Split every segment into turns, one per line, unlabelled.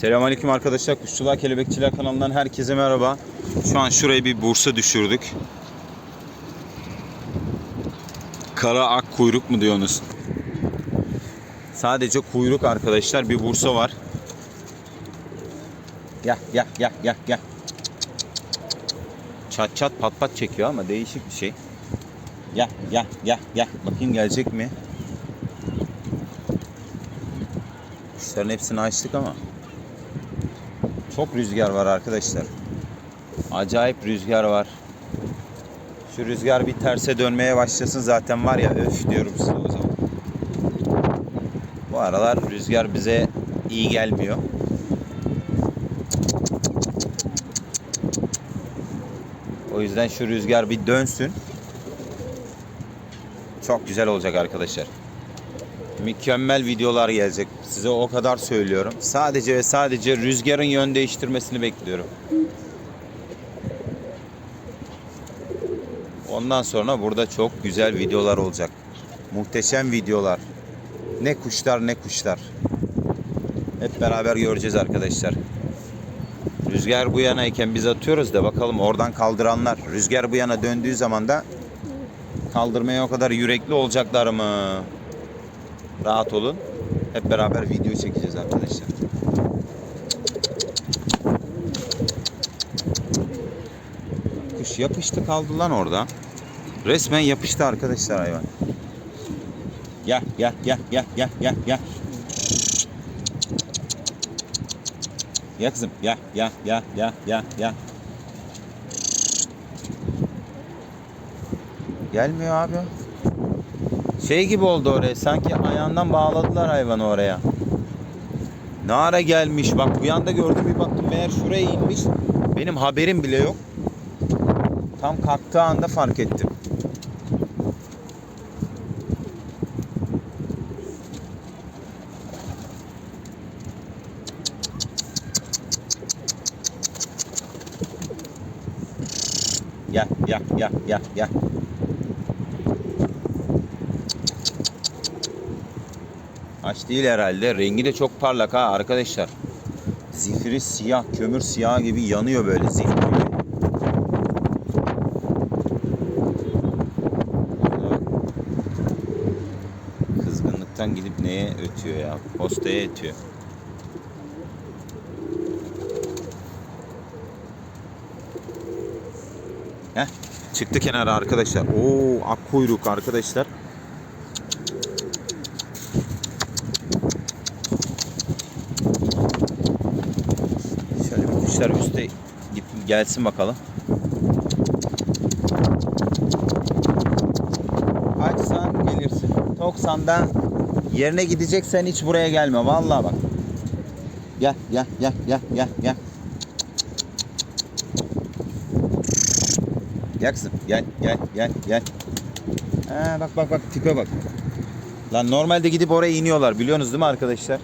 Selamünaleyküm arkadaşlar. Kuşçular Kelebekçiler kanalından herkese merhaba. Şu an şuraya bir bursa düşürdük. Kara ak kuyruk mu diyorsunuz? Sadece kuyruk arkadaşlar. Bir bursa var. Gel gel gel gel gel. Çat çat pat pat çekiyor ama değişik bir şey. Gel gel gel gel. Bakayım gelecek mi? Kuşların hepsini açtık ama çok rüzgar var arkadaşlar. Acayip rüzgar var. Şu rüzgar bir terse dönmeye başlasın zaten var ya öf diyorum size o zaman. Bu aralar rüzgar bize iyi gelmiyor. O yüzden şu rüzgar bir dönsün. Çok güzel olacak arkadaşlar. Mükemmel videolar gelecek. Size o kadar söylüyorum. Sadece ve sadece rüzgarın yön değiştirmesini bekliyorum. Ondan sonra burada çok güzel videolar olacak. Muhteşem videolar. Ne kuşlar ne kuşlar. Hep beraber göreceğiz arkadaşlar. Rüzgar bu yanayken biz atıyoruz da bakalım oradan kaldıranlar. Rüzgar bu yana döndüğü zaman da kaldırmaya o kadar yürekli olacaklar mı? Rahat olun. Hep beraber video çekeceğiz arkadaşlar. Kuş yapıştı kaldı lan orada. Resmen yapıştı arkadaşlar hayvan. Gel gel gel gel gel gel gel. Gel kızım gel gel gel gel gel gel. Gelmiyor abi. Şey gibi oldu oraya. Sanki ayağından bağladılar hayvanı oraya. Ne ara gelmiş. Bak bu yanda gördüm bir baktım meğer şuraya inmiş. Benim haberim bile yok. Tam kalktığı anda fark ettim. Gel gel gel gel gel. Aç değil herhalde. Rengi de çok parlak ha arkadaşlar. Zifiri siyah, kömür siyah gibi yanıyor böyle zifiri. Kızgınlıktan gidip neye ötüyor ya? Postaya ötüyor. Heh, çıktı kenara arkadaşlar. Oo, ak kuyruk arkadaşlar. Kuşlar üste gelsin bakalım. Açsan gelirsin. Toksan'da yerine gideceksen hiç buraya gelme. Vallahi bak. Gel gel gel gel gel gel. Kızım gel gel gel gel. Ha, bak bak bak tipe bak. Lan normalde gidip oraya iniyorlar biliyorsunuz değil mi arkadaşlar?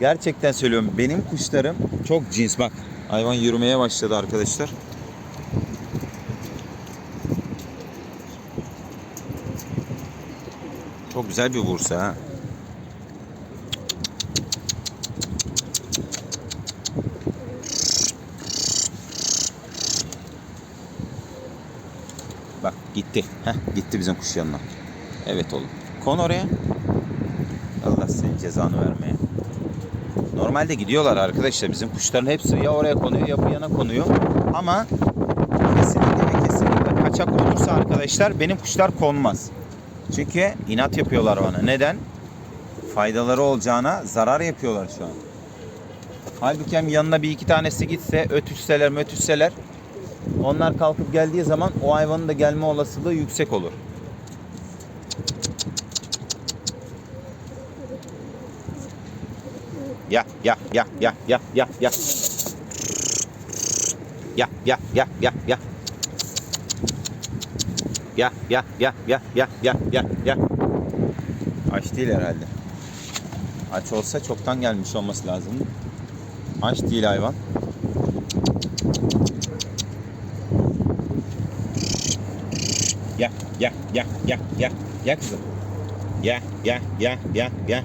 Gerçekten söylüyorum benim kuşlarım çok cins bak. Hayvan yürümeye başladı arkadaşlar. Çok güzel bir bursa ha. Bak gitti. Heh, gitti bizim kuş yanına. Evet oğlum. Kon oraya. Allah senin cezanı vermeye. Normalde gidiyorlar arkadaşlar. Bizim kuşların hepsi ya oraya konuyor ya bu yana konuyor. Ama kesinlikle ve kesinlikle kaçak olursa arkadaşlar benim kuşlar konmaz. Çünkü inat yapıyorlar bana. Neden? Faydaları olacağına zarar yapıyorlar şu an. Halbuki hem yanına bir iki tanesi gitse ötüşseler mötüşseler onlar kalkıp geldiği zaman o hayvanın da gelme olasılığı yüksek olur. Ya ya ya ya ya ya ya. Ya ya ya ya ya. Ya ya ya ya ya ya ya ya. Aç değil herhalde. Aç olsa çoktan gelmiş olması lazım. Aç değil hayvan. Ya ya ya ya ya ya kızım. Ya ya ya ya ya.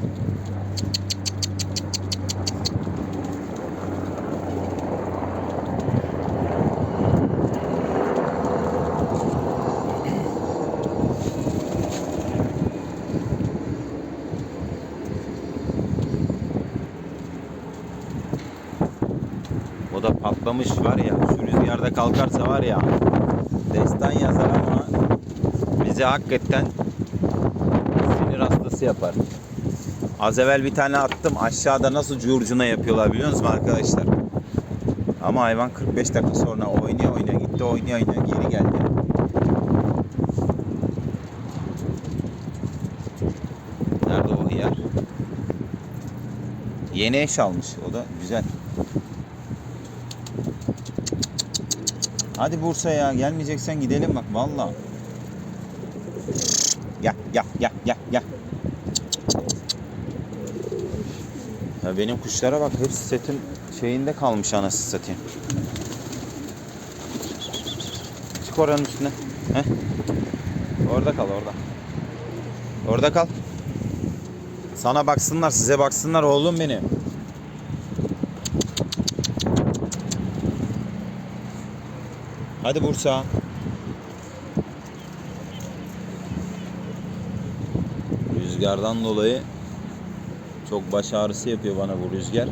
Patlamış var ya. Şu rüzgarda kalkarsa var ya. Destan yazar ama bizi hakikaten sinir hastası yapar. Az evvel bir tane attım. Aşağıda nasıl curcuna yapıyorlar biliyor musunuz arkadaşlar? Ama hayvan 45 dakika sonra oynuyor oynuyor gitti oynuyor oynuyor geri geldi. Nerede o hıyar? Yeni eş almış. O da güzel. Hadi Bursa ya gelmeyeceksen gidelim bak valla. Gel gel gel gel gel. Ya benim kuşlara bak hepsi setin şeyinde kalmış anası satayım. Çık oranın üstüne. Heh. Orada kal orada. Orada kal. Sana baksınlar size baksınlar oğlum benim. Hadi Bursa. Rüzgardan dolayı çok baş ağrısı yapıyor bana bu rüzgar.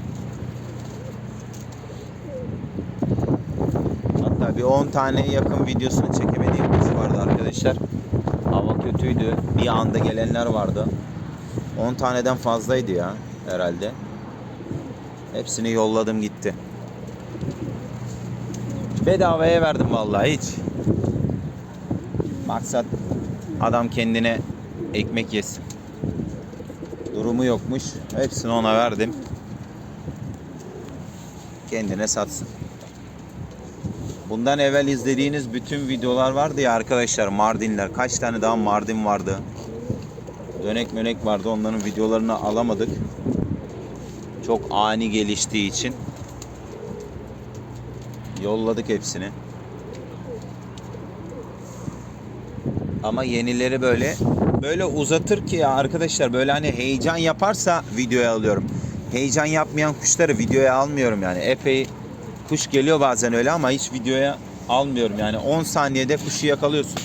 Hatta bir 10 taneye yakın videosunu çekemediğim vardı arkadaşlar. Hava kötüydü. Bir anda gelenler vardı. 10 taneden fazlaydı ya herhalde. Hepsini yolladım gitti. Bedavaya verdim vallahi hiç. Maksat adam kendine ekmek yesin. Durumu yokmuş. Hepsini ona verdim. Kendine satsın. Bundan evvel izlediğiniz bütün videolar vardı ya arkadaşlar Mardinler. Kaç tane daha Mardin vardı. Dönek mönek vardı. Onların videolarını alamadık. Çok ani geliştiği için. Yolladık hepsini. Ama yenileri böyle böyle uzatır ki ya arkadaşlar böyle hani heyecan yaparsa videoya alıyorum. Heyecan yapmayan kuşları videoya almıyorum yani. Epey kuş geliyor bazen öyle ama hiç videoya almıyorum yani 10 saniyede kuşu yakalıyorsun.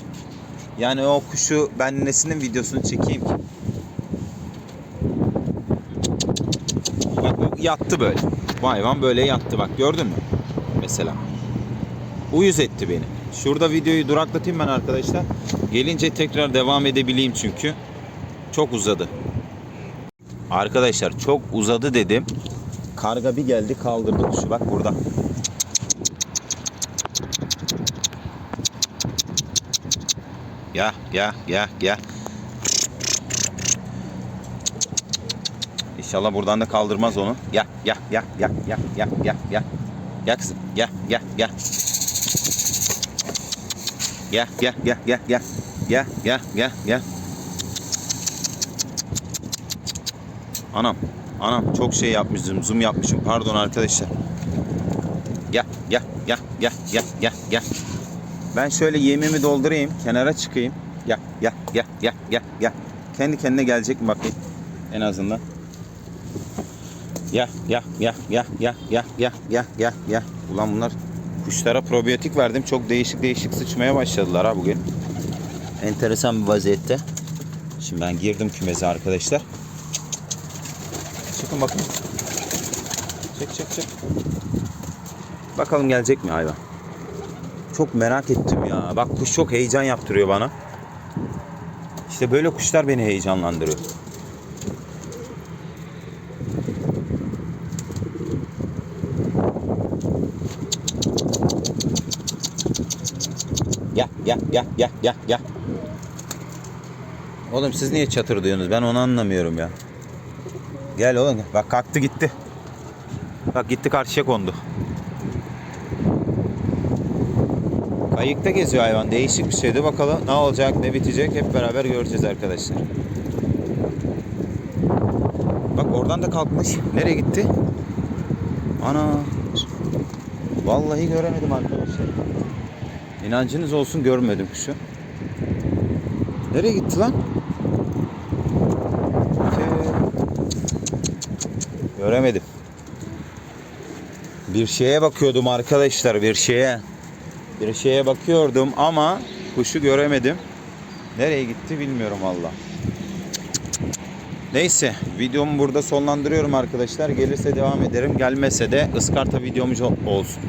Yani o kuşu ben nesinin videosunu çekeyim ki? Bak yattı böyle. Bu hayvan böyle yattı bak gördün mü? Mesela. Uyuz etti beni. Şurada videoyu duraklatayım ben arkadaşlar. Gelince tekrar devam edebileyim çünkü. Çok uzadı. Arkadaşlar çok uzadı dedim. Karga bir geldi kaldırdı kuşu. Bak burada. Gel gel gel gel. İnşallah buradan da kaldırmaz onu. Gel gel gel gel gel gel gel gel. Kızım gel gel gel. Gel gel gel gel gel. Gel gel gel gel. Anam anam çok şey yapmışım zoom yapmışım pardon arkadaşlar. Gel gel gel gel gel gel gel. Ben şöyle yemimi doldurayım kenara çıkayım. Gel gel gel gel gel gel. Kendi kendine gelecek mi bakayım en azından. Gel gel gel gel gel gel gel gel gel gel. Ulan bunlar kuşlara probiyotik verdim. Çok değişik değişik sıçmaya başladılar ha bugün. Enteresan bir vaziyette. Şimdi ben girdim kümeze arkadaşlar. Çıkın bakın. Çek çek çek. Bakalım gelecek mi hayvan. Çok merak ettim ya. Bak kuş çok heyecan yaptırıyor bana. İşte böyle kuşlar beni heyecanlandırıyor. Gel gel gel gel gel. Oğlum siz niye çatır diyorsunuz? Ben onu anlamıyorum ya. Gel oğlum. Bak kalktı gitti. Bak gitti karşıya kondu. Kayıkta geziyor hayvan. Değişik bir şeydi. Bakalım ne olacak, ne bitecek hep beraber göreceğiz arkadaşlar. Bak oradan da kalkmış. Nereye gitti? Ana. Vallahi göremedim arkadaşlar. İnancınız olsun görmedim kuşu. Nereye gitti lan? Göremedim. Bir şeye bakıyordum arkadaşlar bir şeye. Bir şeye bakıyordum ama kuşu göremedim. Nereye gitti bilmiyorum valla. Neyse videomu burada sonlandırıyorum arkadaşlar. Gelirse devam ederim. Gelmese de ıskarta videomuz ol- olsun.